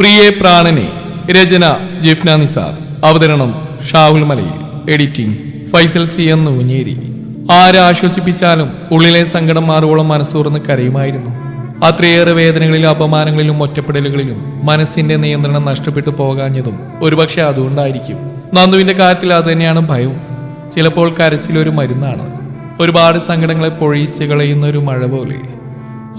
പ്രിയെ പ്രാണനെ രചന ജിഫ്ന നിസാർ അവതരണം ഷാഹുൽ മലയിൽ. എഡിറ്റിംഗ് ഫൈസൽ സി എന്ന് ഊഞ്ഞേരി ആരാശ്വസിപ്പിച്ചാലും ഉള്ളിലെ സങ്കടം മാറുവോളം മനസ്സൂർന്ന് കരയുമായിരുന്നു. അത്രയേറെ വേദനകളിലും അപമാനങ്ങളിലും ഒറ്റപ്പെടലുകളിലും മനസ്സിന്റെ നിയന്ത്രണം നഷ്ടപ്പെട്ടു പോകാഞ്ഞതും ഒരുപക്ഷെ അതുകൊണ്ടായിരിക്കും. നന്ദുവിന്റെ കാര്യത്തിൽ അത് തന്നെയാണ് ഭയവും. ചിലപ്പോൾ കരച്ചിലൊരു മരുന്നാണ്. ഒരുപാട് സങ്കടങ്ങളെ പൊഴിച്ച് കളയുന്ന ഒരു മഴ പോലെ.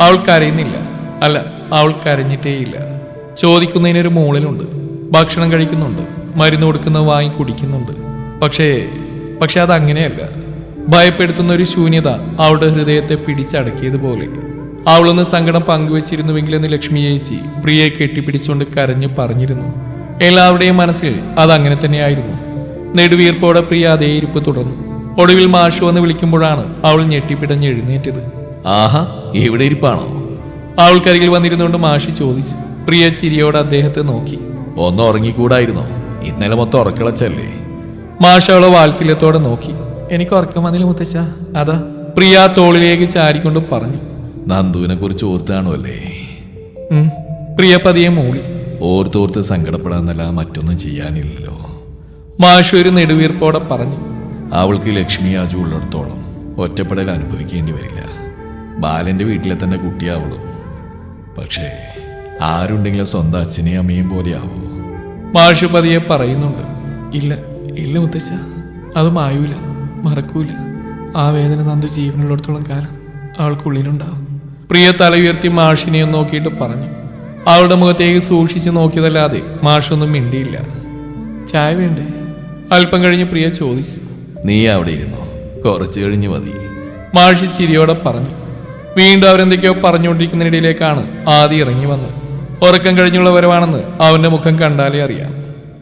അവൾ കരയുന്നില്ല. അല്ല അവൾ കരഞ്ഞിട്ടേയില്ല. ചോദിക്കുന്നതിനൊരു മൂളലുണ്ട്. ഭക്ഷണം കഴിക്കുന്നുണ്ട്. മരുന്ന് കൊടുക്കുന്നത് വാങ്ങി കുടിക്കുന്നുണ്ട്. പക്ഷേ പക്ഷെ അതങ്ങനെയല്ല. അങ്ങനെയല്ല ഭയപ്പെടുത്തുന്ന ഒരു ശൂന്യത അവളുടെ ഹൃദയത്തെ പിടിച്ചടക്കിയതുപോലെ. അവളൊന്ന് സങ്കടം പങ്കുവച്ചിരുന്നുവെങ്കിലെന്ന് ലക്ഷ്മി ചേച്ചി പ്രിയയെ കെട്ടിപ്പിടിച്ചുകൊണ്ട് കരഞ്ഞു പറഞ്ഞിരുന്നു. എല്ലാവരുടെയും മനസ്സിൽ അതങ്ങനെ തന്നെയായിരുന്നു. നെടുവീർപ്പോടെ പ്രിയ അതേ ഇരിപ്പ് തുടർന്നു. ഒടുവിൽ മാഷു എന്ന് വിളിക്കുമ്പോഴാണ് അവൾ ഞെട്ടിപ്പിടഞ്ഞ് എഴുന്നേറ്റത്. ആഹാ എവിടെ ഇരിപ്പാണോ? അവൾക്കരികിൽ വന്നിരുന്നുകൊണ്ട് മാഷി ചോദിച്ചു. പ്രിയ ചിരിയോട് അദ്ദേഹത്തെ നോക്കി. ഒന്ന് ഉറങ്ങിക്കൂടായിരുന്നു? ഇന്നലെ മൊത്തം ഉറക്കിളച്ചല്ലേ? മാഷ അവളെ വാത്സല്യത്തോടെ നോക്കി. എനിക്ക് ഉറക്കം വന്നില്ല മുത്തച്ഛ. അതാ പ്രിയ തോളിലേക്ക് ചാരിക്കൊണ്ട് പറഞ്ഞു. നന്ദുവിനെ കുറിച്ച് ഓർത്താണോ ഉം. പ്രിയ പതിയെ മൂളി. ഓർത്തോർത്ത് സങ്കടപ്പെടാന്നല്ല മറ്റൊന്നും ചെയ്യാനില്ലല്ലോ. മാഷു ഒരു നെടുവീർപ്പോടെ പറഞ്ഞു. അവൾക്ക് ലക്ഷ്മി ആജു ഉള്ളിടത്തോളം ഒറ്റപ്പെടൽ അനുഭവിക്കേണ്ടി വരില്ല. ബാലന്റെ വീട്ടിലെ തന്നെ കുട്ടിയാവളും. പക്ഷേ ആരുണ്ടെങ്കിലും സ്വന്തം അച്ഛനെയും അമ്മയും പോലെയാവോ? മാഷു പതിയെ പറയുന്നുണ്ട്. ഇല്ല ഇല്ല മുത്തശ്ശ അത് മായൂല മറക്കൂല. ആ വേദന നന്ദു ജീവനുള്ളിടത്തോളം കാലം അവൾക്കുള്ളിലുണ്ടാവും. പ്രിയ തല ഉയർത്തി മാഷിനെ നോക്കിയിട്ട് പറഞ്ഞു. അവളുടെ മുഖത്തേക്ക് സൂക്ഷിച്ച് നോക്കിയതല്ലാതെ മാഷൊന്നും മിണ്ടിയില്ല. ചായ വേണ്ടേ? അല്പം കഴിഞ്ഞ് പ്രിയ ചോദിച്ചു. നീ അവിടെ ഇരുന്നോ? കുറച്ച് കഴിഞ്ഞ് മതി. മാഷി ചിരിയോടെ പറഞ്ഞു. വീണ്ടും അവരെന്തൊക്കെയോ പറഞ്ഞുകൊണ്ടിരിക്കുന്നതിനിടയിലേക്കാണ് ആദ്യം ഇറങ്ങി വന്നത്. ഉറക്കം കഴിഞ്ഞുള്ള വരവാണെന്ന് അവന്റെ മുഖം കണ്ടാലേ അറിയാം.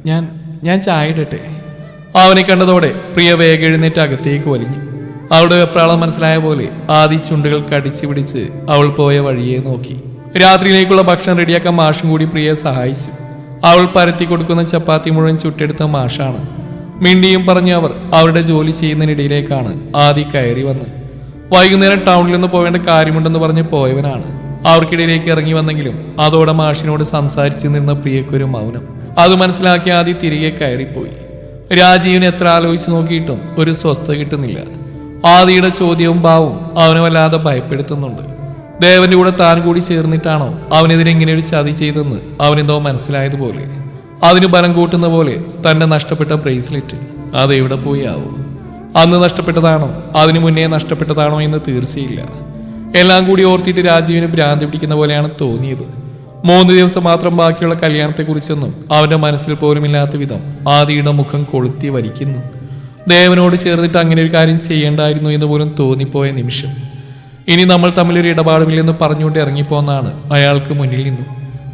ഞാൻ ഞാൻ ചായ ഇടട്ടെ അവനെ കണ്ടതോടെ പ്രിയ വേഗം എഴുന്നേറ്റ് അകത്തേക്ക് വലിഞ്ഞു. അവളുടെ വെപ്രാളം മനസ്സിലായ പോലെ ആദ്യ ചുണ്ടുകൾ കടിച്ചു പിടിച്ച് അവൾ പോയ വഴിയെ നോക്കി. രാത്രിയിലേക്കുള്ള ഭക്ഷണം റെഡിയാക്കാൻ മാഷും കൂടി പ്രിയയെ സഹായിച്ചു. അവൾ പരത്തി കൊടുക്കുന്ന ചപ്പാത്തി മുഴുവൻ ചുട്ടെടുത്ത മാഷാണ്. മിണ്ടിയും പറഞ്ഞ് അവർ അവരുടെ ജോലി ചെയ്യുന്നതിനിടയിലേക്കാണ് ആദി കയറി വന്ന് വൈകുന്നേരം ടൗണിൽ നിന്ന് പോവേണ്ട കാര്യമുണ്ടെന്ന് പറഞ്ഞ് പോയവനാണ്. അവർക്കിടയിലേക്ക് ഇറങ്ങി വന്നെങ്കിലും അതോടെ മാഷിനോട് സംസാരിച്ചു നിന്ന പ്രിയക്കൊരു മൗനം. അത് മനസ്സിലാക്കി ആദ്യം തിരികെ കയറിപ്പോയി. രാജീവിനെ എത്ര ആലോചിച്ച് നോക്കിയിട്ടും ഒരു സ്വസ്ഥത കിട്ടുന്നില്ല. ആദിയുടെ ചോദ്യവും ഭാവവും അവനെ വല്ലാതെ ഭയപ്പെടുത്തുന്നുണ്ട്. ദേവന്റെ കൂടെ താൻ കൂടി ചേർന്നിട്ടാണോ അവനെതിരെ ഇങ്ങനെ ഒരു ചതി ചെയ്തെന്ന് അവനെന്തോ മനസ്സിലായതുപോലെ. അതിന് ബലം കൂട്ടുന്ന പോലെ തന്റെ നഷ്ടപ്പെട്ട ബ്രേസ്ലെറ്റ് അത് എവിടെ പോയി ആവും? അന്ന് നഷ്ടപ്പെട്ടതാണോ? അതിനു മുന്നേ നഷ്ടപ്പെട്ടതാണോ എന്ന് തീർച്ചയില്ല. എല്ലാം കൂടി ഓർത്തിട്ട് രാജീവിന് ഭ്രാന്തി പിടിക്കുന്ന പോലെയാണ് തോന്നിയത്. മൂന്ന് ദിവസം മാത്രം ബാക്കിയുള്ള കല്യാണത്തെക്കുറിച്ചൊന്നും അവന്റെ മനസ്സിൽ പോലുമില്ലാത്ത വിധം ആദിയുടെ മുഖം കൊളുത്തി വലിക്കുന്നു. ദേവനോട് ചേർന്നിട്ട് അങ്ങനെ ഒരു കാര്യം ചെയ്യേണ്ടായിരുന്നു എന്ന് പോലും തോന്നിപ്പോയ നിമിഷം. ഇനി നമ്മൾ തമ്മിലൊരു ഇടപാടുമില്ലെന്ന് പറഞ്ഞുകൊണ്ട് ഇറങ്ങിപ്പോന്നാണ് അയാൾക്ക് മുന്നിൽ നിന്നു.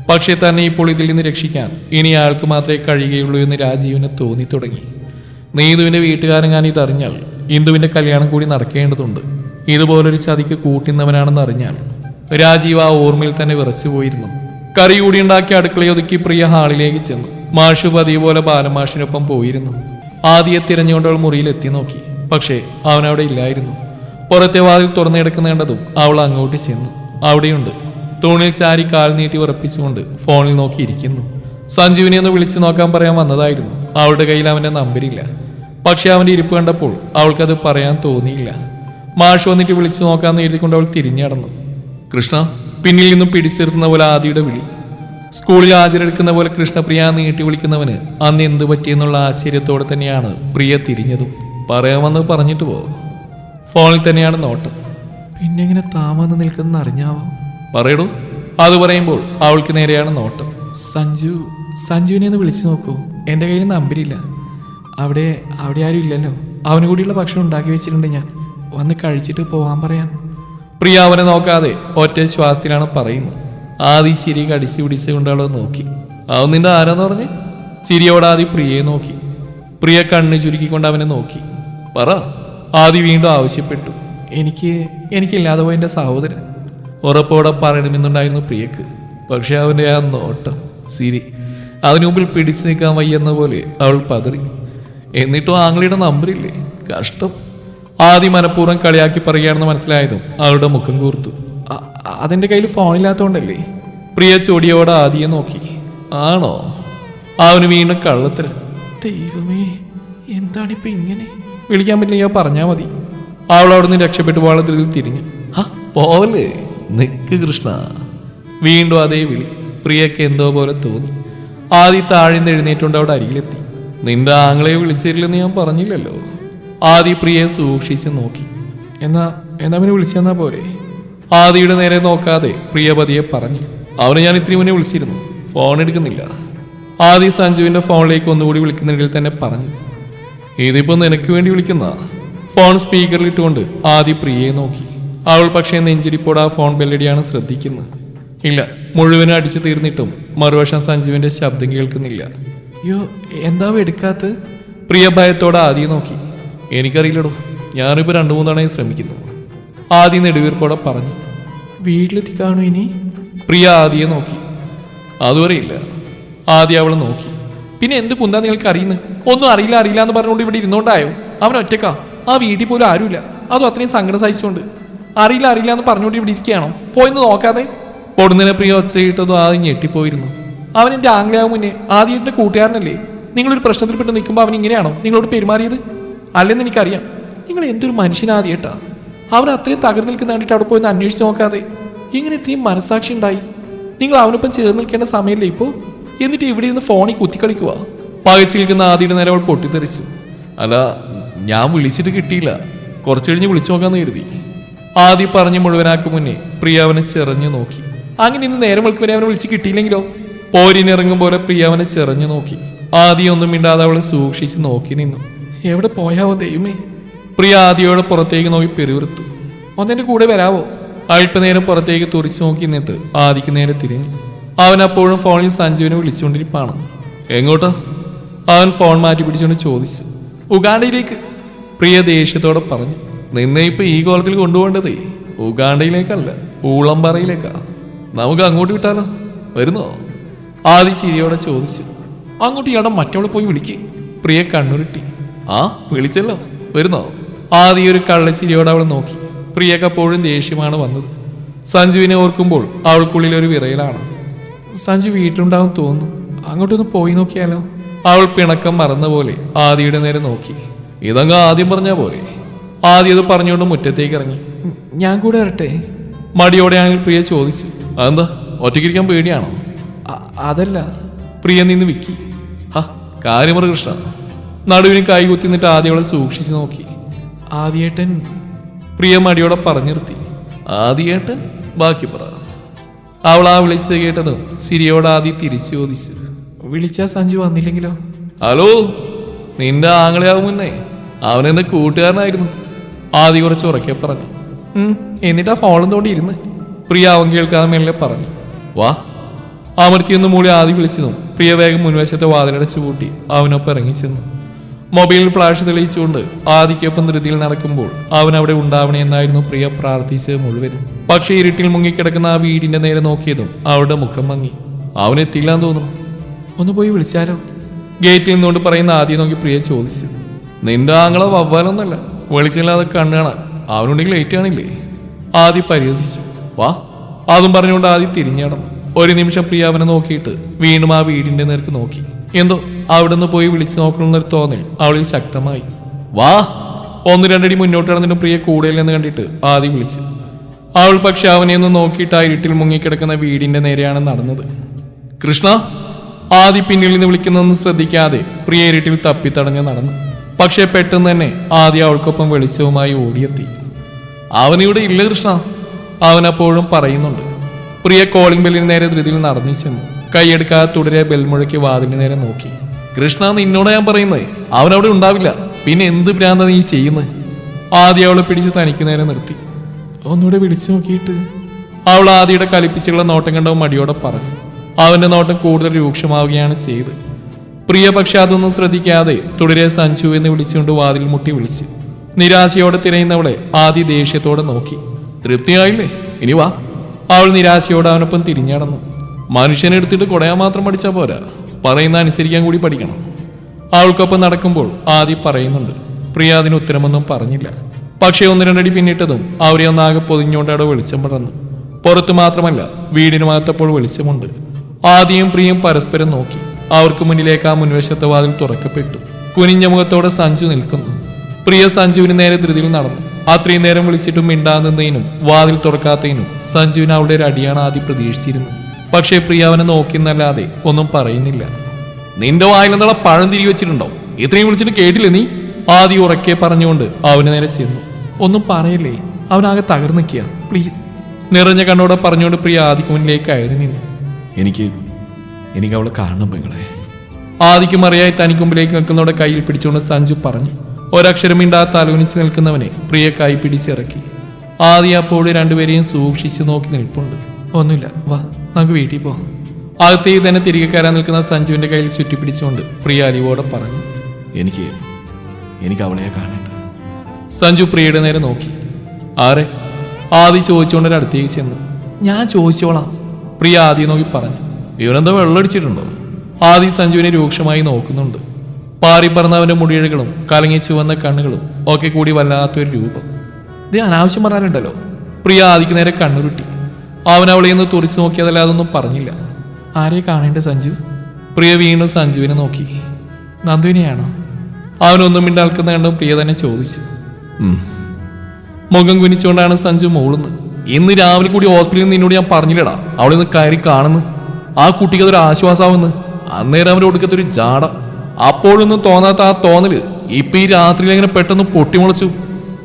പക്ഷേ തന്നെ ഇപ്പോൾ ഇതിൽ നിന്ന് രക്ഷിക്കാൻ ഇനി അയാൾക്ക് മാത്രമേ കഴിയുകയുള്ളൂ എന്ന് രാജീവിന് തോന്നി തുടങ്ങി നീതുവിന്റെ വീട്ടുകാരൻ ഞാൻ ഇതറിഞ്ഞാൽ ഇന്ദുവിന്റെ കല്യാണം കൂടി നടക്കേണ്ടതുണ്ട്. ഇതുപോലൊരു ചതിക്ക് കൂട്ടുന്നവനാണെന്ന് അറിഞ്ഞാൽ രാജീവ് ആ ഓർമ്മയിൽ തന്നെ വിറച്ചു പോയിരുന്നു കറി കൂടി ഉണ്ടാക്കി അടുക്കളയൊതുക്കി പ്രിയ ഹാളിലേക്ക് ചെന്നു. മാഷു പതിവ് പോലെ ബാലമാഷിനൊപ്പം പോയിരുന്നു. ആദ്യ തിരഞ്ഞുകൊണ്ട് അവൾ മുറിയിൽ എത്തി നോക്കി. പക്ഷേ അവനവിടെ ഇല്ലായിരുന്നു. പുറത്തെ വാതിൽ തുറന്നെടുക്കുന്ന കണ്ടതും അവൾ അങ്ങോട്ട് ചെന്നു. അവിടെയുണ്ട്. തൂണിൽ ചാരി കാൽ നീട്ടി ഉറപ്പിച്ചുകൊണ്ട് ഫോണിൽ നോക്കിയിരിക്കുന്നു. സഞ്ജീവിനെ ഒന്ന് വിളിച്ചു നോക്കാൻ പറയാൻ വന്നതായിരുന്നു. അവളുടെ കയ്യിൽ അവന്റെ നമ്പരില്ല. പക്ഷെ അവന്റെ ഇരിപ്പ് കണ്ടപ്പോൾ അവൾക്കത് പറയാൻ തോന്നിയില്ല. മാഷ് വന്നിട്ട് വിളിച്ചു നോക്കാന്ന് എഴുതിക്കൊണ്ട് അവൾ തിരിഞ്ഞടന്നു കൃഷ്ണ പിന്നിൽ നിന്നും പിടിച്ചിരുന്ന പോലെ ആദിയുടെ വിളി. സ്കൂളിൽ ഹാജരെടുക്കുന്ന പോലെ കൃഷ്ണപ്രിയ നീട്ടി വിളിക്കുന്നവന് അന്ന് എന്ത് പറ്റിയെന്നുള്ള ആശ്ചര്യത്തോടെ തന്നെയാണ് പ്രിയ തിരിഞ്ഞതും. പറയാമെന്ന് പറഞ്ഞിട്ട് പോകും ഫോണിൽ തന്നെയാണ് നോട്ടം. പിന്നെ ഇങ്ങനെ താമന്ന് നിൽക്കുന്ന അറിഞ്ഞാവോ? പറയടോ. അത് പറയുമ്പോൾ അവൾക്ക് നേരെയാണ് നോട്ടം. സഞ്ജു സഞ്ജുവിനെ ഒന്ന് വിളിച്ചു നോക്കൂ. എന്റെ കയ്യിൽ നമ്പരില്ല. അവിടെ അവിടെ ആരും ഇല്ലല്ലോ. അവന് കൂടിയുള്ള ഭക്ഷണം ഉണ്ടാക്കി വെച്ചിട്ടുണ്ട് ഞാൻ. വന്ന് കഴിച്ചിട്ട് പോവാൻ പറയാൻ പ്രിയ അവനെ നോക്കാതെ ഒറ്റ ശ്വാസത്തിലാണ് പറയുന്നത്. ആദി ചിരി കടിച്ചു പിടിച്ചുകൊണ്ട് അവളെ നോക്കി. അവൻ നിന്റെ ആരാന്ന് പറഞ്ഞ്? ചിരിയോടെ ആദി പ്രിയയെ നോക്കി. പ്രിയ കണ്ണ് ചുരുക്കിക്കൊണ്ട് അവനെ നോക്കി. പറ. ആദി വീണ്ടും ആവശ്യപ്പെട്ടു. എനിക്ക് എനിക്കില്ലാതെ പോയ എന്റെ സഹോദരൻ. ഉറപ്പോടെ പറയണമെന്നുണ്ടായിരുന്നു പ്രിയക്ക്. പക്ഷെ അവന്റെ ആ നോട്ടം ചിരി അതിനു മുമ്പിൽ പിടിച്ചു നിൽക്കാൻ വയ്യെന്ന പോലെ അവൾ പതറി. എന്നിട്ടും ആംഗ്ലിയുടെ നമ്പറില്ലേ? കഷ്ടം. ആദ്യം മനഃപൂർവം കളിയാക്കി പറയുകയാണെന്ന് മനസ്സിലായതും അവളുടെ മുഖം കൂർത്തു. അതിന്റെ കയ്യിൽ ഫോണില്ലാത്തോണ്ടല്ലേ? പ്രിയ ചൊടിയോടെ ആദ്യം നോക്കി. ആണോ? അവന് വീണ്ടും കള്ളത്തര. ദൈവമേ എന്താണിപ്പോ ഇങ്ങനെ? വിളിക്കാൻ പറ്റില്ല പറഞ്ഞാ മതി. അവൾ അവിടെ നിന്ന് രക്ഷപ്പെട്ടു പോകാനുള്ള തിരിഞ്ഞു. ഹ പോവല്ലേ? നിക്ക് കൃഷ്ണ. വീണ്ടും അതേ വിളി പ്രിയക്ക് എന്തോ പോലെ തോന്നി. ആദ്യം താഴ്ന്ന് എഴുന്നേറ്റുകൊണ്ട് അവിടെ അരികിലെത്തി. നിന്റെ ആങ്ങളെ വിളിച്ചിരില്ലെന്ന് ഞാൻ പറഞ്ഞില്ലല്ലോ. ആദി പ്രിയെ സൂക്ഷിച്ച് നോക്കി. എന്നാ എന്നാ വിളിച്ചെന്നാ പോരെ? ആദിയുടെ നേരെ നോക്കാതെ പ്രിയപതിയെ പറഞ്ഞു അവനെ ഞാൻ ഇത്തിരി മുന്നേ വിളിച്ചിരുന്നു. ഫോൺ എടുക്കുന്നില്ല. ആദി സഞ്ജുവിന്റെ ഫോണിലേക്ക് ഒന്നുകൂടി വിളിക്കുന്നെങ്കിൽ തന്നെ പറഞ്ഞു ഇതിപ്പോ നിനക്ക് വേണ്ടി വിളിക്കുന്ന ഫോൺ സ്പീക്കറിൽ ഇട്ടുകൊണ്ട് ആദി പ്രിയയെ നോക്കി. അവൾ പക്ഷേ നെഞ്ചിരിപ്പോടെ ആ ഫോൺ ബെല്ലടിയാണ് ശ്രദ്ധിക്കുന്നത്. ഇല്ല മുഴുവനും അടിച്ചു തീർന്നിട്ടും മറുവശം സഞ്ജുവിന്റെ ശബ്ദം കേൾക്കുന്നില്ല. അയ്യോ എന്താവും എടുക്കാത്ത പ്രിയ ഭയത്തോടെ ആദ്യം നോക്കി. എനിക്കറിയില്ലടോ. ഞാനിപ്പോ രണ്ടു മൂന്നാണേ ശ്രമിക്കുന്നു ആദ്യം നെടുവീർപ്പോടെ പറഞ്ഞു വീട്ടിലെത്തി കാണൂ ഇനി? പ്രിയ ആദിയെ നോക്കി. അതുവരെ ഇല്ല. ആദ്യം അവളെ നോക്കി. പിന്നെ എന്ത് കുന്താ നിങ്ങൾക്ക് അറിയുന്നത് ഒന്നും അറിയില്ല അറിയില്ല എന്ന് പറഞ്ഞുകൊണ്ട് ഇവിടെ ഇരുന്നോണ്ടായോ? അവൻ ഒറ്റക്കാ? ആ വീട്ടിൽ പോലും ആരുമില്ല. അതും അത്രയും സങ്കടം സഹിച്ചുകൊണ്ട്. അറിയില്ല അറിയില്ല എന്ന് പറഞ്ഞുകൊണ്ട് ഇവിടെ ഇരിക്കുകയാണോ? പോയിന്ന് നോക്കാതെ. പൊടുന്നതിനെ പ്രിയ ഒച്ചയിട്ടതും ആദ്യം ഞെട്ടിപ്പോയിരുന്നു. അവൻ എന്റെ ആംഗ്ലാവ് മുന്നേ ആദ്യമായിട്ട് കൂട്ടുകാരനല്ലേ? നിങ്ങളൊരു പ്രശ്നത്തിൽപ്പെട്ട് നിൽക്കുമ്പോൾ അവൻ ഇങ്ങനെയാണോ? നിങ്ങളോട് പെരുമാറിയത്? അല്ലെന്ന് എനിക്കറിയാം. നിങ്ങൾ എന്തൊരു മനുഷ്യനാദ്യട്ടാ അവൻ അത്രയും തകർന്നു നിൽക്കുന്ന കണ്ടിട്ട് അവിടെ പോയി അന്വേഷിച്ച് നോക്കാതെ. ഇങ്ങനെ ഇത്രയും മനസാക്ഷി ഉണ്ടായി. നിങ്ങൾ അവനൊപ്പം ചേർന്ന് നിൽക്കേണ്ട സമയമില്ല ഇപ്പോ എന്നിട്ട് ഇവിടെ നിന്ന് ഫോണിൽ കുത്തിക്കളിക്കുക പകച്ചു നിൽക്കുന്ന ആദ്യയുടെ നേരെ അവൾ പൊട്ടിത്തെറിച്ചു. അല്ല ഞാൻ വിളിച്ചിട്ട് കിട്ടിയില്ല. കുറച്ച് കഴിഞ്ഞ് വിളിച്ചു നോക്കാന്ന് കരുതി. ആദ്യം പറഞ്ഞു മുഴുവനാക്കും മുന്നേ പ്രിയ അവനെ ചെറഞ്ഞു നോക്കി. അങ്ങനെ ഇന്ന് നേരം വെളുക്ക് വരെ അവനെ വിളിച്ച് കിട്ടിയില്ലെങ്കിലോ? പോരിനിറങ്ങും പോലെ പ്രിയ അവനെ ചെറഞ്ഞു നോക്കി. ആദ്യം ഒന്നും മിണ്ടാതെ അവളെ സൂക്ഷിച്ച് നോക്കി നിന്നു. എവിടെ പോയാവോ ദൈവമേ? പ്രിയ ആദിയോടെ പുറത്തേക്ക് നോക്കി പെരുവിർത്തു ഒന്നെന്റെ കൂടെ വരാവോ? അല്പനേരം പുറത്തേക്ക് തുറിച്ചു നോക്കി നിന്നിട്ട് ആദിക്ക് നേരെ തിരിഞ്ഞു. അവൻ അപ്പോഴും ഫോണിൽ സഞ്ജീവിനെ വിളിച്ചുകൊണ്ടിരിപ്പാണ്. എങ്ങോട്ടാ? അവൻ ഫോൺ മാറ്റി പിടിച്ചുകൊണ്ട് ചോദിച്ചു. ഉഗാണ്ടയിലേക്ക്. പ്രിയ ദേഷ്യത്തോടെ പറഞ്ഞു നിന്നെ ഇപ്പൊ ഈ കോലത്തിൽ കൊണ്ടുപോകേണ്ടതേ? ഉഗാണ്ടയിലേക്കല്ല ഊളംപാറയിലേക്കാ. നമുക്ക് അങ്ങോട്ട് വിട്ടാലോ? വരുന്നോ? ആദി ചിരിയോടെ ചോദിച്ചു അങ്ങോട്ട് ഇയാളുടെ മറ്റവളെ പോയി വിളിക്കേ. പ്രിയ കണ്ണുരുട്ടി. ആ വിളിച്ചല്ലോ. വരുന്നോ? ആദ്യ ഒരു കള്ളച്ചിരിയോടെ അവൾ നോക്കി. പ്രിയക്കപ്പോഴും ദേഷ്യമാണ് വന്നത്. സഞ്ജുവിനെ ഓർക്കുമ്പോൾ അവൾക്കുള്ളിൽ ഒരു വിറയലാണ്. സഞ്ജു വീട്ടിലുണ്ടാവും തോന്നുന്നു. അങ്ങോട്ടൊന്ന് പോയി നോക്കിയാലോ? അവൾ പിണക്കം മറന്ന പോലെ ആദിയുടെ നേരെ നോക്കി. ഇതങ്ങ് ആദ്യം പറഞ്ഞ പോലെ ആദ്യം അത് പറഞ്ഞുകൊണ്ട് മുറ്റത്തേക്ക് ഇറങ്ങി. ഞാൻ കൂടെ വരട്ടെ? മടിയോടെയാണെങ്കിൽ പ്രിയ ചോദിച്ചു. അതെന്താ? ഒറ്റയ്ക്കിരിക്കാൻ പേടിയാണോ? അതല്ല. പ്രിയ നിന്ന് വിക്കി. ഹാ കാര്യമറ കൃഷ്ണ. നടുവിന് കൈ കുത്തി നിന്നിട്ട് ആദ്യവളെ സൂക്ഷിച്ചു നോക്കി. ആദ്യേട്ടൻ പ്രിയ മടിയോടെ പറഞ്ഞു നിർത്തി. ആദ്യേട്ടൻ ബാക്കി പറ. അവൾ ആ വിളിച്ച് കേട്ടതും സിരിയോട് ആദ്യം തിരിച്ചു ചോദിച്ചു വിളിച്ചാ സഞ്ജു വന്നില്ലെങ്കിലോ? ഹലോ നിന്റെ ആങ്ങളെയാവും മുന്നേ. അവനെന്റെ കൂട്ടുകാരനായിരുന്നു. ആദ്യം കുറച്ച് ഉറക്കെ പറഞ്ഞു. എന്നിട്ട് എന്നിട്ടാ ഫോണും തോണ്ടി ഇരുന്ന്? പ്രിയ അവൻ കേൾക്കാതെ മേലെ പറഞ്ഞു. വാ. അമർത്തിയൊന്ന് മൂളി ആദ്യം വിളിച്ചതും പ്രിയ വേഗം മുൻവശത്തെ വാതിലടച്ചു പൂട്ടി അവനൊപ്പം ഇറങ്ങിച്ചെന്നു. മൊബൈൽ ഫ്ലാഷ് തെളിയിച്ചുകൊണ്ട് ആദിക്കൊപ്പം ധൃതിയിൽ നടക്കുമ്പോൾ അവൻ അവിടെ ഉണ്ടാവണേ എന്നായിരുന്നു പ്രിയ പ്രാർത്ഥിച്ചത് മുഴുവനും പക്ഷേ ഇരുട്ടിൽ മുങ്ങിക്കിടക്കുന്ന ആ വീടിന്റെ നേരെ നോക്കിയതും അവളുടെ മുഖം മങ്ങി. അവനെത്തില്ലാന്ന് തോന്നുന്നു. ഒന്ന് പോയി വിളിച്ചാലോ? ഗേറ്റിൽ നിന്നുകൊണ്ട് പറയുന്ന ആദ്യം നോക്കി പ്രിയ ചോദിച്ചു. നിന്റെ ആങ്ങളെ വവ്വാലൊന്നല്ല വെളിച്ചില്ലാതെ കണ്ണു കാണാൻ അവനുണ്ടെങ്കിൽ ലേറ്റ് ആണില്ലേ ആദി പരിഹസിച്ചു. വാ. അതും പറഞ്ഞുകൊണ്ട് ആദ്യം തിരിഞ്ഞടന്നു. ഒരു നിമിഷം പ്രിയ അവനെ നോക്കിയിട്ട് വീണ്ടും ആ വീടിന്റെ നേർക്ക് നോക്കി. എന്തോ അവിടുന്ന് പോയി വിളിച്ചു നോക്കണമെന്നൊരു തോന്നൽ അവളിൽ ശക്തമായി. വാ. ഒന്ന് രണ്ടടി മുന്നോട്ട് നടന്നിട്ട് പ്രിയ കൂടുതൽ എന്ന് കണ്ടിട്ട് ആദ്യം വിളിച്ചു. അവൾ പക്ഷെ അവനെ ഒന്ന് നോക്കിയിട്ട് ആ ഇരുട്ടിൽ മുങ്ങിക്കിടക്കുന്ന വീടിന്റെ നേരെയാണ് നടന്നത്. കൃഷ്ണ. ആദി പിന്നിൽ നിന്ന് വിളിക്കുന്നതെന്ന് ശ്രദ്ധിക്കാതെ പ്രിയ ഇരുട്ടിൽ തപ്പിത്തടഞ്ഞ് നടന്നു. പക്ഷെ പെട്ടെന്ന് തന്നെ ആദി അവൾക്കൊപ്പം വെളിച്ചവുമായി ഓടിയെത്തി. അവനിവിടെ ഇല്ല കൃഷ്ണ. അവനപ്പോഴും പറയുന്നുണ്ട്. പ്രിയ കോളിംഗ് ബെല്ലിന് നേരെ ധൃതിയിൽ നടന്നു ചെന്നു. കൈയെടുക്കാതെ തുടരെ ബെൽമുഴയ്ക്ക് വാതിലിന് നേരെ നോക്കി. കൃഷ്ണ നിന്നോട് ഞാൻ പറയുന്നത് അവനവിടെ ഉണ്ടാവില്ല. പിന്നെ എന്ത് ഭ്രാന്ത നീ ചെയ്യുന്നത് ആദ്യം അവളെ പിടിച്ച് തനിക്ക് നേരെ നിർത്തി. ഒന്നുകൂടെ വിളിച്ചു നോക്കിയിട്ട്. അവൾ ആദ്യയുടെ കലിപ്പിച്ചുള്ള നോട്ടം കണ്ട മടിയോടെ പറഞ്ഞു. അവന്റെ നോട്ടം കൂടുതൽ രൂക്ഷമാവുകയാണ് ചെയ്ത്. പ്രിയ പക്ഷെ അതൊന്നും ശ്രദ്ധിക്കാതെ തുടരെ സഞ്ജു എന്ന് വിളിച്ചുകൊണ്ട് വാതിൽ മുട്ടി വിളിച്ചു. നിരാശയോടെ തിരയുന്നവളെ ആദ്യ ദേഷ്യത്തോടെ നോക്കി. തൃപ്തിയായില്ലേ? ഇനി വാ. അവൾ നിരാശയോടെ അവനൊപ്പം തിരിഞ്ഞടന്നു മനുഷ്യനെ എടുത്തിട്ട് കുടയാൻ മാത്രം പഠിച്ചാൽ പോരാ. പറയുന്ന അനുസരിക്കാൻ കൂടി പഠിക്കണം. അവൾക്കൊപ്പം നടക്കുമ്പോൾ ആദ്യം പറയുന്നുണ്ട് പ്രിയ അതിന് ഉത്തരമൊന്നും പറഞ്ഞില്ല. പക്ഷേ ഒന്ന് രണ്ടടി പിന്നിട്ടതും അവരെ ഒന്നാകെ പൊതിഞ്ഞുകൊണ്ട് അവിടെ വെളിച്ചം പടർന്നു. പുറത്ത് മാത്രമല്ല വീടിന് മാത്രപ്പോൾ വെളിച്ചമുണ്ട്. ആദ്യം പ്രിയം പരസ്പരം നോക്കി. അവർക്ക് മുന്നിലേക്ക് ആ മുൻവശത്തെ വാതിൽ തുറക്കപ്പെട്ടു. കുനിഞ്ഞ മുഖത്തോടെ സഞ്ജു നിൽക്കുന്നു. പ്രിയ സഞ്ജുവിന് നേരെ ധൃതിയിൽ നടന്നു. അത്രയും നേരം വിളിച്ചിട്ടും മിണ്ടാകുന്നതിനും വാതിൽ തുറക്കാത്തതിനും സഞ്ജുവിന് അവളുടെ ഒരു അടിയാണ് ആദ്യം പ്രതീക്ഷിച്ചിരുന്നു പക്ഷേ പ്രിയ അവനെ നോക്കിയെന്നല്ലാതെ ഒന്നും പറയുന്നില്ല. നിന്റെ വായിലെന്താ പഴം തിരികെ വെച്ചിട്ടുണ്ടോ? ഇത്രയും വിളിച്ചിട്ട് കേട്ടില്ല നീ? ആദ്യം ഉറക്കെ പറഞ്ഞുകൊണ്ട് അവന് നേരെ ചെന്നു. ഒന്നും പറയല്ലേ? അവനാകെ തകർന്നിക്കുക പ്ലീസ്. നിറഞ്ഞ കണ്ണോടെ പറഞ്ഞുകൊണ്ട് പ്രിയ ആദിക്ക് മുന്നിലേക്ക് നിന്നു. എനിക്ക് എനിക്ക് അവളെ കാണണം പെങ്ങളെ. ആദിക്കും അറിയായി തനിക്ക് നിൽക്കുന്നവടെ കയ്യിൽ പിടിച്ചുകൊണ്ട് സഞ്ജു പറഞ്ഞു. ഒരക്ഷരം മിണ്ടാത്ത തലകുനിച്ച് നിൽക്കുന്നവനെ പ്രിയ കൈ പിടിച്ചിറക്കി ആദ്യ അപ്പോഴും രണ്ടുപേരെയും സൂക്ഷിച്ചു നോക്കി നിൽപ്പുണ്ട്. ഒന്നുമില്ല വാ നമുക്ക് വീട്ടിൽ പോകാം. അകത്തേക്ക് തന്നെ തിരികെ കയറാൻ നിൽക്കുന്ന സഞ്ജുവിന്റെ കയ്യിൽ ചുറ്റിപ്പിടിച്ചുകൊണ്ട് പ്രിയ അലിവോടെ പറഞ്ഞു. എനിക്ക് എനിക്ക് അവളെ കാണേണ്ട. സഞ്ജു പ്രിയയുടെ നേരെ നോക്കി. ആരെ? ആദി ചോദിച്ചുകൊണ്ട് അടുത്തേക്ക് ചെന്നു. ഞാൻ ചോദിച്ചോളാം പ്രിയ ആദ്യം നോക്കി പറഞ്ഞു. ഇവനെന്താ വെള്ളമടിച്ചിട്ടുണ്ടോ ആദി സഞ്ജുവിനെ രൂക്ഷമായി നോക്കുന്നുണ്ട്. പാറി മുടിയഴകളും കലങ്ങി ചുവന്ന കണ്ണുകളും ഒക്കെ കൂടി വല്ലാത്തൊരു രൂപം. ഇത് അനാവശ്യം പറയാനുണ്ടല്ലോ. പ്രിയ ആദിക്ക് നേരെ കണ്ണുരുട്ടി. അവൻ അവളെ ഒന്ന് തുറിച്ചു നോക്കിയതല്ലാതെ ഒന്നും പറഞ്ഞില്ല. ആരെ കാണേണ്ട സഞ്ജു? പ്രിയ വീണ്ടും സഞ്ജുവിനെ നോക്കി. നന്ദുവിനെയാണോ? അവനൊന്നും മിണ്ടാൽക്കുന്ന കണ്ടും പ്രിയ തന്നെ ചോദിച്ചു. മുഖം കുനിച്ചുകൊണ്ടാണ് സഞ്ജു മൂളുന്നത്. ഇന്ന് രാവിലെ കൂടി ഹോസ്പിറ്റലിൽ നിന്നോട് ഞാൻ പറഞ്ഞില്ലടാ. അവളിന്ന് കയറി കാണുന്നു. ആ കുട്ടിക്ക് അതൊരു ആശ്വാസമാവുന്നു. അന്നേരം അവന്റെ ഒടുക്കത്തൊരു ജാട. അപ്പോഴൊന്നും തോന്നാത്ത ആ തോന്നൽ ഇപ്പൊ ഈ രാത്രിയിൽ എങ്ങനെ പെട്ടെന്ന് പൊട്ടിമുളച്ചു?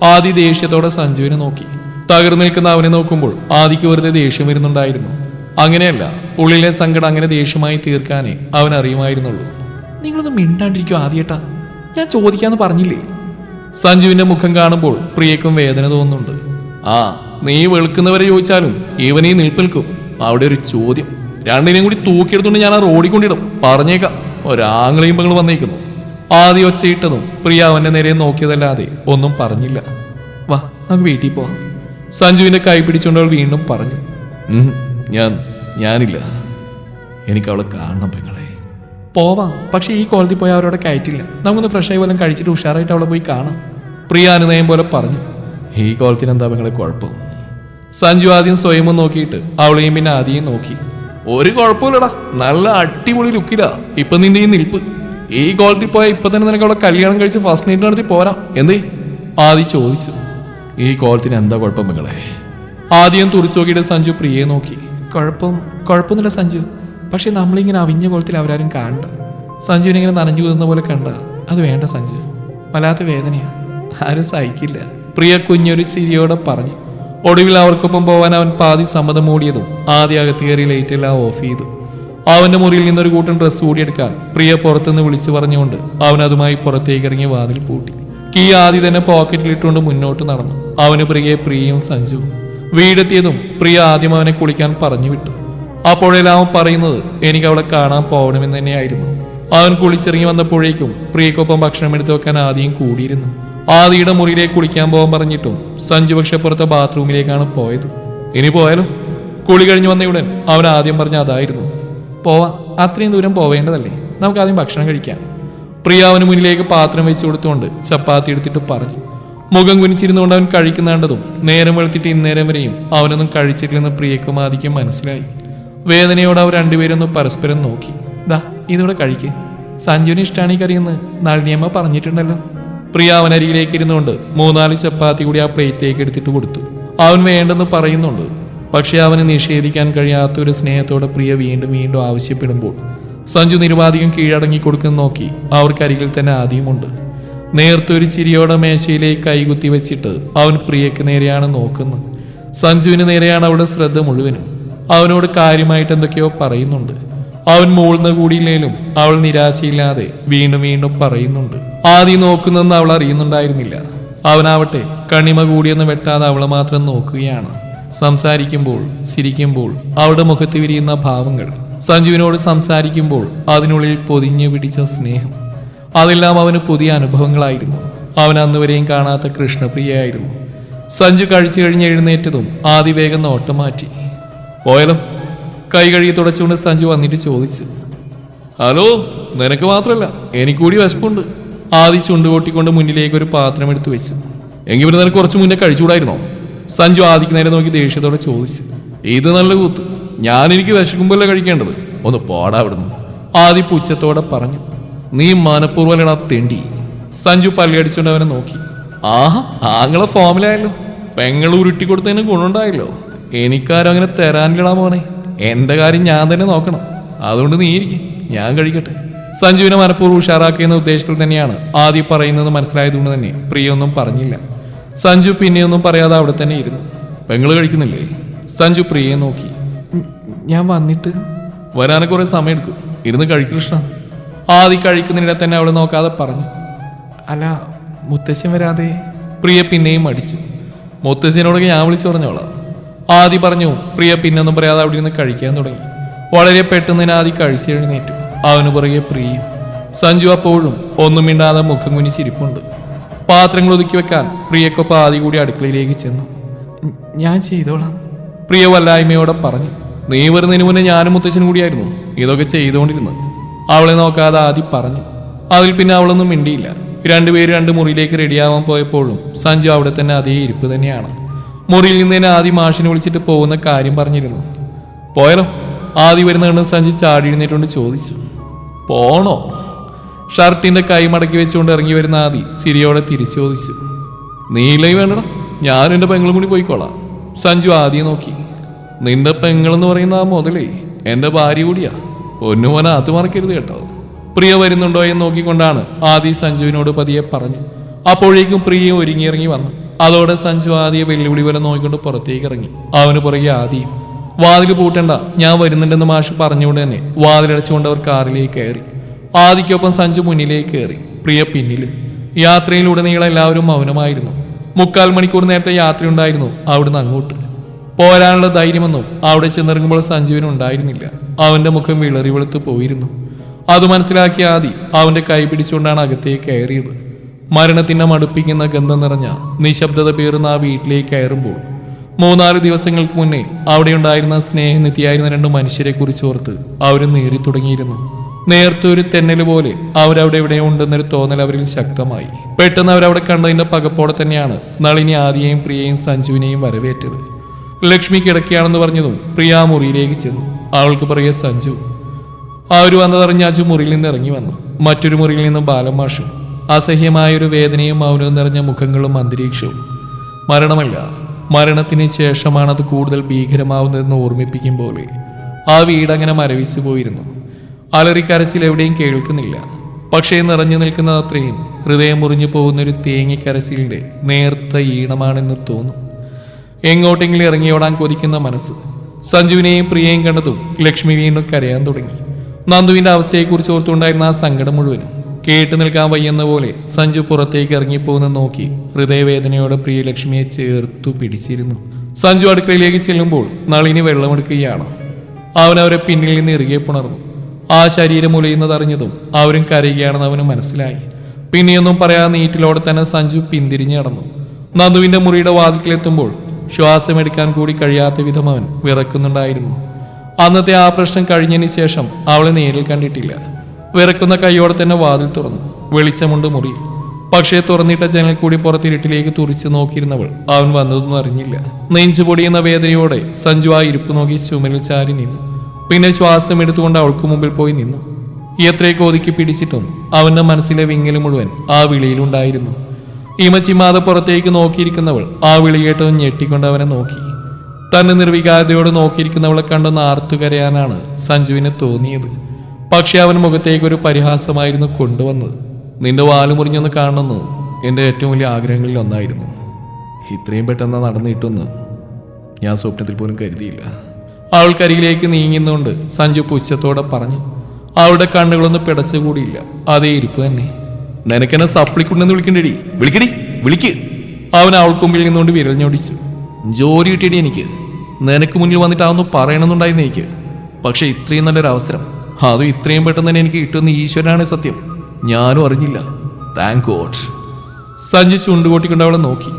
ആദി ദേഷ്യത്തോടെ സഞ്ജുവിനെ നോക്കി. തകർന്നു നിൽക്കുന്ന അവനെ നോക്കുമ്പോൾ ആദിക്ക് വെറുതെ ദേഷ്യം വരുന്നുണ്ടായിരുന്നു. അങ്ങനെയല്ല ഉള്ളിലെ സങ്കടം അങ്ങനെ ദേഷ്യമായി തീർക്കാനേ അവൻ അറിയുമായിരുന്നുള്ളൂ. നിങ്ങളൊന്നും മിണ്ടാണ്ടിരിക്കും ആദ്യേട്ടാ. ഞാൻ ചോദിക്കാന്ന് പറഞ്ഞില്ലേ? സഞ്ജുവിന്റെ മുഖം കാണുമ്പോൾ പ്രിയക്കും വേദന തോന്നുന്നുണ്ട്. ആ നീ വെളുക്കുന്നവരെ ചോദിച്ചാലും ഇവനീ നിൽപ്പിൽക്കും. അവിടെ ഒരു ചോദ്യം. രണ്ടിനെയും കൂടി തൂക്കിയെടുത്തുകൊണ്ട് ഞാൻ ആ റോഡിൽ കൊണ്ടിടും. പറഞ്ഞേക്കാം. ഒരാങ്ങളെയും പെങ്ങൾ വന്നേക്കുന്നു. ആദ്യം ഒച്ചയിട്ടതും പ്രിയ അവന്റെ നേരെ നോക്കിയതല്ലാതെ ഒന്നും പറഞ്ഞില്ല. വാ നമുക്ക് വീട്ടിൽ പോവാം. സഞ്ജുവിന്റെ കൈ പിടിച്ചുകൊണ്ട് അവൾ വീണ്ടും പറഞ്ഞു. ഞാൻ ഞാനില്ല. എനിക്ക് അവളെ കാണണം പെങ്ങളെ. പോവാം പക്ഷേ ഈ കോളേജിൽ പോയി അവരോട് കയറ്റില്ല. നമുക്കൊന്ന് ഫ്രഷ് ആയി പോലും കഴിച്ചിട്ട് ഉഷാറായിട്ട് അവളെ പോയി കാണാം. പ്രിയ അനുനയം പോലെ പറഞ്ഞു. ഈ കോളത്തിന് എന്താ പെങ്ങളെ കുഴപ്പം? സഞ്ജു ആദ്യം സ്വയം നോക്കിയിട്ട് അവളെയും പിന്നെ ആദ്യം നോക്കി. ഒരു കുഴപ്പമില്ലടാ. നല്ല അടിപൊളി ലുക്കിലാ ഇപ്പൊ നിന്റെ ഈ നിൽപ്പ്. ഈ കോളത്തിൽ പോയാൽ ഇപ്പൊ തന്നെ നിനക്ക് അവിടെ കല്യാണം കഴിച്ച് ഫസ്റ്റ് നൈറ്റ് നടത്തി പോരാ. എന്തേ? ആദ്യം ചോദിച്ചു. ഈ കോളത്തിന് എന്താ കുഴപ്പം നിങ്ങളെ ആദ്യം തുറിച്ചു നോക്കിയിട്ട് സഞ്ജു പ്രിയയെ നോക്കി. കുഴപ്പം കുഴപ്പമൊന്നുമില്ല സഞ്ജു. പക്ഷെ നമ്മളിങ്ങനെ അവിഞ്ഞ കോളത്തിൽ അവരാരും കാണണ്ട. സഞ്ജുവിനെ ഇങ്ങനെ നനഞ്ഞു കുതുന്ന പോലെ കണ്ട. അത് വേണ്ട സഞ്ജു. വല്ലാത്ത വേദനയാ. ആരും സഹിക്കില്ല. പ്രിയ കുഞ്ഞൊരു ചിരിയോടെ പറഞ്ഞു. ഒടുവിൽ അവർക്കൊപ്പം പോവാൻ അവൻ പാതി സമ്മതം മൂടിയതും ആദ്യ അകത്ത് കയറി ലൈറ്റ് എല്ലാം ഓഫ് ചെയ്തു. അവന്റെ മുറിയിൽ നിന്നൊരു കൂട്ടം ഡ്രസ്സ് കൂടിയെടുക്കാൻ പ്രിയ പുറത്തുനിന്ന് വിളിച്ചു പറഞ്ഞുകൊണ്ട് അവൻ അതുമായി പുറത്തേക്ക് ഇറങ്ങി വാതിൽ പൂട്ടി. കീ ആദ്യം തന്നെ പോക്കറ്റിൽ ഇട്ടുകൊണ്ട് മുന്നോട്ട് നടന്നു. അവന് പ്രിയെ പ്രിയയും സഞ്ജുവും. വീടെത്തിയതും പ്രിയ ആദ്യം അവനെ കുളിക്കാൻ പറഞ്ഞു വിട്ടു. അപ്പോഴെല്ലാം അവൻ പറയുന്നത് എനിക്ക് അവളെ കാണാൻ പോകണമെന്ന് തന്നെയായിരുന്നു. അവൻ കുളിച്ചിറങ്ങി വന്നപ്പോഴേക്കും പ്രിയക്കൊപ്പം ഭക്ഷണം എടുത്തു വെക്കാൻ ആദ്യം കൂടിയിരുന്നു. ആദിയുടെ മുറിയിലേക്ക് കുളിക്കാൻ പോകാൻ പറഞ്ഞിട്ടും സഞ്ജു പക്ഷെ പുറത്തെ ബാത്റൂമിലേക്കാണ് പോയത്. ഇനി പോയാലോ? കുളി കഴിഞ്ഞു വന്നയുടൻ അവൻ ആദ്യം പറഞ്ഞ അതായിരുന്നു. പോവാം അത്രയും ദൂരം പോവേണ്ടതല്ലേ? നമുക്ക് ആദ്യം ഭക്ഷണം കഴിക്കാം. പ്രിയ അവന് മുന്നിലേക്ക് പാത്രം വെച്ച് കൊടുത്തുകൊണ്ട് ചപ്പാത്തി എടുത്തിട്ട് പറഞ്ഞു. മുഖം കുനിച്ചിരുന്നുകൊണ്ട് അവൻ കഴിക്കുന്ന കണ്ടതും നേരം വെളുത്തിട്ട് ഇന്നേരം വരെയും അവനൊന്നും കഴിച്ചിട്ടില്ലെന്ന് പ്രിയക്കും ആദിക്കും മനസ്സിലായി. വേദനയോടെ അവർ രണ്ടുപേരൊന്ന് പരസ്പരം നോക്കി. ദാ ഇതോടെ കഴിക്കേ. സഞ്ജുവിന് ഇഷ്ടമാണ് ഈ കറിയെന്ന് നളിനിയമ്മ പറഞ്ഞിട്ടുണ്ടല്ലോ. പ്രിയ അവൻ അരികിലേക്ക് ഇരുന്നുകൊണ്ട് മൂന്നാൽ ചപ്പാത്തി കൂടി ആ പ്ലേറ്റിലേക്ക് എടുത്തിട്ട് കൊടുത്തു. അവൻ വേണ്ടെന്ന് പറയുന്നുണ്ട്. പക്ഷേ അവന് നിഷേധിക്കാൻ കഴിയാത്ത ഒരു സ്നേഹത്തോടെ പ്രിയ വീണ്ടും വീണ്ടും ആവശ്യപ്പെടുമ്പോൾ സഞ്ജു നിരുപാധികം കീഴടങ്ങി കൊടുക്കുന്ന നോക്കി അവർക്കരികിൽ തന്നെ ആദ്യമുണ്ട്. നേർത്തൊരു ചിരിയോടെ മേശയിലേക്ക് കൈകുത്തി വെച്ചിട്ട് അവൻ പ്രിയക്ക് നേരെയാണ് നോക്കുന്നത് സഞ്ജുവിന് നേരെയാണ് അവളുടെ ശ്രദ്ധ മുഴുവനും. അവനോട് കാര്യമായിട്ട് എന്തൊക്കെയോ പറയുന്നുണ്ട്. അവൻ മൂളുന്ന കൂടിയില്ലേലും അവൾ നിരാശയില്ലാതെ വീണ്ടും വീണ്ടും പറയുന്നുണ്ട്. ആദ്യം നോക്കുന്നതെന്ന് അവൾ അറിയുന്നുണ്ടായിരുന്നില്ല. അവനാവട്ടെ കണിമ കൂടിയെന്ന് വെട്ടാതെ അവളെ മാത്രം നോക്കുകയാണ്. സംസാരിക്കുമ്പോൾ ചിരിക്കുമ്പോൾ അവളുടെ മുഖത്ത് വിരിയുന്ന ഭാവങ്ങൾ സഞ്ജുവിനോട് സംസാരിക്കുമ്പോൾ അതിനുള്ളിൽ പൊതിഞ്ഞു പിടിച്ച സ്നേഹം അതെല്ലാം അവന് പുതിയ അനുഭവങ്ങളായിരുന്നു. അവൻ അന്നുവരെയും കാണാത്ത കൃഷ്ണപ്രിയയായിരുന്നു. സഞ്ജു കഴിച്ചു കഴിഞ്ഞ് എഴുന്നേറ്റതും ആദിവേഗം നോട്ടം മാറ്റി. പോയാലോ കൈ കഴുകി തുടച്ചുകൊണ്ട് സഞ്ജു വന്നിട്ട് ചോദിച്ചു ഹലോ നിനക്ക് മാത്രമല്ല എനിക്കൂടി വിശപ്പുണ്ട്. ആദി ചുണ്ടുകൊട്ടിക്കൊണ്ട് മുന്നിലേക്ക് ഒരു പാത്രം എടുത്ത് വെച്ചു എങ്കിൽ പിന്നെ നിനക്ക് കുറച്ച് മുന്നേ കഴിച്ചുകൂടായിരുന്നോ? സഞ്ജു ആദിക്ക് നേരെ നോക്കി ദേഷ്യത്തോടെ ചോദിച്ചു ഇത് നല്ല കൂത്ത് ഞാൻ എനിക്ക് വിശക്കുമ്പോഴല്ലേ കഴിക്കേണ്ടത്? ഒന്ന് പാടാ അവിടുന്ന്. ആദി പുച്ഛത്തോടെ പറഞ്ഞു നീ മനഃപൂർവലടാ തെണ്ടി. സഞ്ജു പല്ലടിച്ചുകൊണ്ട് അവനെ നോക്കി ആഹാ ആങ്ങളെ ഫോമിലായല്ലോ. പെങ്ങൾ ഉരുട്ടി കൊടുത്തതിന് ഗുണമുണ്ടായല്ലോ. എനിക്കാരും അങ്ങനെ തരാനില്ലടാ മോനെ. എന്റെ കാര്യം ഞാൻ തന്നെ നോക്കണം. അതുകൊണ്ട് നീ ഇരിക്കും. ഞാൻ കഴിക്കട്ടെ. സഞ്ജുവിനെ മനഃപൂർവം ഉഷാറാക്കിയെന്ന ഉദ്ദേശത്തിൽ തന്നെയാണ് ആദ്യം പറയുന്നത് മനസ്സിലായതുകൊണ്ട് തന്നെ പ്രിയൊന്നും പറഞ്ഞില്ല. സഞ്ജു പിന്നെയൊന്നും പറയാതെ അവിടെ തന്നെ ഇരുന്നു. പെങ്ങൾ കഴിക്കുന്നില്ലേ? സഞ്ജു പ്രിയയെ നോക്കി. ഞാൻ വന്നിട്ട് വരാനെ കുറെ സമയം എടുക്കും ഇരുന്ന് കഴിക്കൃഷ്ണ ആദി കഴിക്കുന്നതിനിടെ തന്നെ അവളെ നോക്കാതെ പറഞ്ഞു. അല്ല മുത്തശ്ശൻ വരാതെ? പ്രിയ പിന്നെയും മടിച്ചു. മുത്തശ്ശനോടൊക്കെ ഞാൻ വിളിച്ചു പറഞ്ഞോളാം. ആദി പറഞ്ഞു പ്രിയ പിന്നൊന്നും പറയാതെ അവിടെ നിന്ന് കഴിക്കാൻ തുടങ്ങി. വളരെ പെട്ടെന്ന് ആദി കഴിച്ചെഴുന്നേറ്റു അവന് പുറകെ പ്രിയ സഞ്ജു അപ്പോഴും ഒന്നും മിണ്ടാതെ മുഖം കുനിച്ചിരിപ്പുണ്ട് പാത്രങ്ങൾ ഒതുക്കി വെക്കാൻ പ്രിയക്കൊപ്പം ആദി കൂടി അടുക്കളയിലേക്ക് ചെന്നു. ഞാൻ ചെയ്തോളാം പ്രിയ വല്ലായ്മയോടെ പറഞ്ഞു. നീ വരുന്നതിന് മുന്നേ ഞാനും മുത്തച്ഛനും കൂടിയായിരുന്നു. ഇതൊക്കെ ചെയ്തുകൊണ്ടിരുന്നത് അവളെ നോക്കാതെ ആദി പറഞ്ഞു. അതിൽ പിന്നെ അവളൊന്നും മിണ്ടിയില്ല. രണ്ടുപേര് രണ്ട് മുറിയിലേക്ക് റെഡിയാവാൻ പോയപ്പോഴും സഞ്ജു അവിടെ തന്നെ അതേ ഇരിപ്പ് തന്നെയാണ്. മുറിയിൽ നിന്ന് തന്നെ ആദ്യം മാഷിനെ വിളിച്ചിട്ട് പോകുന്ന കാര്യം പറഞ്ഞിരുന്നു. പോയാലോ ആദ്യം വരുന്ന കണ്ട് സഞ്ജി ചാടി എഴുന്നേറ്റുകൊണ്ട് ചോദിച്ചു. പോണോ? ഷർട്ടിന്റെ കൈ മടക്കി വെച്ചുകൊണ്ട് ഇറങ്ങി വരുന്ന ആദി സിരിയോടെ തിരിച്ചു ചോദിച്ചു. നീലയും വേണ്ടടാ. ഞാനും എന്റെ പെങ്ങളും കൂടി പോയിക്കോളാം. സഞ്ജു ആദ്യം നോക്കി. നിന്റെ പെങ്ങളെന്ന് പറയുന്ന ആ മുതലേ എന്റെ ഭാര്യ കൂടിയാ. ഒന്നുമോന അത് മറക്കരുത് കേട്ടോ. പ്രിയ വരുന്നുണ്ടോ എന്ന് നോക്കിക്കൊണ്ടാണ് ആദി സഞ്ജുവിനോട് പതിയെ പറഞ്ഞു അപ്പോഴേക്കും പ്രിയ ഒരുങ്ങിയിറങ്ങി വന്നു. അതോടെ സഞ്ജു ആദിയെ വെല്ലുവിളി വരെ നോക്കിക്കൊണ്ട് പുറത്തേക്ക് ഇറങ്ങി. അവന് പുറകെ ആദിയും വാതിൽ പൂട്ടണ്ട ഞാൻ വരുന്നുണ്ടെന്ന് മാഷ് പറഞ്ഞുകൊണ്ട് തന്നെ വാതിലടച്ചുകൊണ്ട് അവർ കാറിലേക്ക് കയറി. ആദിക്കൊപ്പം സഞ്ജു മുന്നിലേക്ക് കയറി പ്രിയ പിന്നിലും. യാത്രയിലുടനീളം എല്ലാവരും മൗനമായിരുന്നു. മുക്കാൽ മണിക്കൂർ നേരത്തെ യാത്രയുണ്ടായിരുന്നു അവിടുന്ന് അങ്ങോട്ട്. പോരാനുള്ള ധൈര്യമെന്നും അവിടെ ചെന്നിറങ്ങുമ്പോൾ സഞ്ജുവിന് ഉണ്ടായിരുന്നില്ല. അവന്റെ മുഖം വിളറി വെളുത്ത് പോയിരുന്നു. അത് മനസ്സിലാക്കിയ ആദി അവന്റെ കൈ പിടിച്ചുകൊണ്ടാണ് അകത്തേക്ക് കയറിയത്. മരണത്തിന്റെ മടുപ്പിക്കുന്ന ഗന്ധം നിറഞ്ഞ നിശബ്ദത പേറുന്ന ആ വീട്ടിലേക്ക് കയറുമ്പോൾ മൂന്നാൽ ദിവസങ്ങൾക്ക് മുന്നേ അവിടെ ഉണ്ടായിരുന്ന സ്നേഹനിധിയായിരുന്ന രണ്ട് മനുഷ്യരെ കുറിച്ച് ഓർത്ത് അവർ നേറി തുടങ്ങിയിരുന്നു. നേരത്തെ ഒരു തെന്നൽ പോലെ അവരവിടെ എവിടെയോ ഉണ്ടെന്നൊരു തോന്നൽ അവരിൽ ശക്തമായി. പെട്ടെന്ന് അവരവിടെ കണ്ടതിന്റെ പകപ്പോടെ തന്നെയാണ് നളിനി ആദിയെയും പ്രിയയും സഞ്ജുവിനെയും വരവേറ്റത്. ലക്ഷ്മി കിടക്കുകയാണെന്ന് പറഞ്ഞതും പ്രിയ ആ മുറിയിലേക്ക് ചെന്നു. അവൾക്ക് പുറകെ സഞ്ജു. അവർ വന്നതറിഞ്ഞ അജു മുറിയിൽ നിന്ന് ഇറങ്ങി വന്നു. മറ്റൊരു മുറിയിൽ നിന്ന് ബാലമാഷും അസഹ്യമായൊരു വേദനയും മൗനവും നിറഞ്ഞ മുഖങ്ങളും അന്തരീക്ഷവും. മരണമല്ല മരണത്തിന് ശേഷമാണത് കൂടുതൽ ഭീകരമാവുന്നതെന്ന് ഓർമ്മിപ്പിക്കും പോലെ. ആ വീടങ്ങനെ മരവിച്ചു പോയിരുന്നു. അലറിക്കരച്ചിൽ എവിടെയും കേൾക്കുന്നില്ല. പക്ഷേ നിറഞ്ഞു നിൽക്കുന്ന അത്രയും ഹൃദയം മുറിഞ്ഞു പോകുന്നൊരു തേങ്ങിക്കരച്ചിലിന്റെ നേർത്ത ഈണമാണെന്ന് തോന്നും. എങ്ങോട്ടെങ്കിലും ഇറങ്ങിയോടാൻ കൊതിക്കുന്ന മനസ്സ്. സഞ്ജുവിനെയും പ്രിയയും കണ്ടതും ലക്ഷ്മി വീണ്ടും കരയാൻ തുടങ്ങി. നന്ദുവിന്റെ അവസ്ഥയെക്കുറിച്ച് ഓർത്തുണ്ടായിരുന്ന ആ സങ്കടം മുഴുവനും. കേട്ടു നിൽക്കാൻ വയ്യെന്ന പോലെ സഞ്ജു പുറത്തേക്ക് ഇറങ്ങിപ്പോകുന്ന നോക്കി ഹൃദയവേദനയോടെ പ്രിയലക്ഷ്മിയെ ചേർത്തു പിടിച്ചിരുന്നു. സഞ്ജു അടുക്കളയിലേക്ക് ചെല്ലുമ്പോൾ നളിനി വെള്ളമെടുക്കുകയാണ്. അവൻ അവരെ പിന്നിൽ നിന്ന് ഇറുകെ പുണർന്നു. ആ ശരീരം ഉലയുന്നതറിഞ്ഞതും അവരും കരയുകയാണെന്ന് അവന് മനസ്സിലായി. പിന്നെയൊന്നും പറയാതെ നീറ്റിലോടെ തന്നെ സഞ്ജു പിന്തിരിഞ്ഞു നടന്നു. നന്ദുവിന്റെ മുറിയുടെ വാതിക്കിലെത്തുമ്പോൾ ശ്വാസമെടുക്കാൻ കൂടി കഴിയാത്ത വിധം അവൻ വിറക്കുന്നുണ്ടായിരുന്നു. അന്നത്തെ ആ പ്രശ്നം കഴിഞ്ഞതിന് ശേഷം അവളെ നേരിൽ കണ്ടിട്ടില്ല. വിറക്കുന്ന കൈയോടെ തന്നെ വാതിൽ തുറന്നു. വെളിച്ചമുണ്ട് മുറിയിൽ പക്ഷേ തുറന്നിട്ട ജനൽ കൂടി പുറത്തിരുട്ടിലേക്ക് തുറിച്ചു നോക്കിയിരുന്നവൾ അവൻ വന്നതൊന്നും അറിഞ്ഞില്ല. നെഞ്ചു പൊടിയുന്ന വേദനയോടെ സഞ്ജു ആ ഇരിപ്പ് നോക്കി ചുമലിൽ ചാരി നിന്നു. പിന്നെ ശ്വാസം എടുത്തുകൊണ്ട് അവൾക്ക് മുമ്പിൽ പോയി നിന്നു. എത്രയൊക്കെ ഒതുക്കി പിടിച്ചിട്ടും അവന്റെ മനസ്സിലെ വിങ്ങൽ മുഴുവൻ ആ വിളിയിലുണ്ടായിരുന്നു. ഇമച്ചിമാതെ പുറത്തേക്ക് നോക്കിയിരിക്കുന്നവൾ ആ വിളി കേട്ടതും ഞെട്ടിക്കൊണ്ട് അവനെ നോക്കി. തന്നെ നിർവികാരതയോട് നോക്കിയിരിക്കുന്നവളെ കണ്ടെന്ന് ആർത്തു കരയാനാണ് സഞ്ജുവിന് തോന്നിയത്. പക്ഷെ അവൻ മുഖത്തേക്ക് ഒരു പരിഹാസമായിരുന്നു കൊണ്ടുവന്നത്. നിന്റെ വാൽ മുറിഞ്ഞൊന്ന് കാണണമെന്ന് എന്റെ ഏറ്റവും വലിയ ആഗ്രഹങ്ങളിൽ ഒന്നായിരുന്നു. ഇത്രയും പെട്ടെന്ന് നടന്നിട്ടൊന്ന് ഞാൻ സ്വപ്നത്തിൽ പോലും കരുതിയില്ല. അവൾക്കരികിലേക്ക് നീങ്ങുന്നുകൊണ്ട് സഞ്ജു പുച്ഛത്തോടെ പറഞ്ഞു അവളുടെ കണ്ണുകളൊന്നും പിടച്ചുകൂടിയില്ല അതേ ഇരിപ്പ് തന്നെ. നിനക്കെന്നെ സപ്ലിക്കുണ്ടെന്ന് വിളിക്കണ്ടേടി. വിളിക്കടി. വിളിക്ക്. അവൻ അവൾക്ക് മുമ്പിൽ നിന്നുകൊണ്ട് വിരൽ ജോലി കിട്ടിയടി എനിക്ക്. നിനക്ക് മുന്നിൽ വന്നിട്ട് അതൊന്നും പറയണമെന്നുണ്ടായിരുന്നു എനിക്ക്. പക്ഷെ ഇത്രയും നല്ലൊരു അവസരം അതും ഇത്രയും പെട്ടെന്ന് തന്നെ എനിക്ക് കിട്ടുമെന്ന് ഈശ്വരനാണ് സത്യം. ഞാനും അറിഞ്ഞില്ല. താങ്ക് ഗോഡ് സഞ്ജു ചുണ്ടുകൊട്ടിക്കൊണ്ട് അവളെ നോക്കി.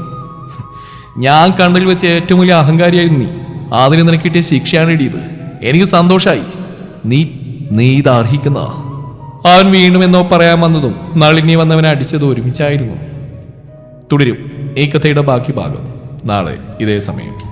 ഞാൻ കണ്ടതിൽ വെച്ച് ഏറ്റവും വലിയ അഹങ്കാരിയായിരുന്നു നീ. അതിന് നിനക്ക് കിട്ടിയ ശിക്ഷയാണ് ഇടിയത് എനിക്ക് സന്തോഷമായി നീ നീ ഇത് അർഹിക്കുന്ന അവൻ വീണ്ടും എന്നോ പറയാൻ വന്നതും നളിനി വന്നവനെ അടിച്ചത് ഒരുമിച്ചായിരുന്നു. തുടരും. ഈ കഥയുടെ ബാക്കി ഭാഗം. നാളെ ഇതേ സമയം.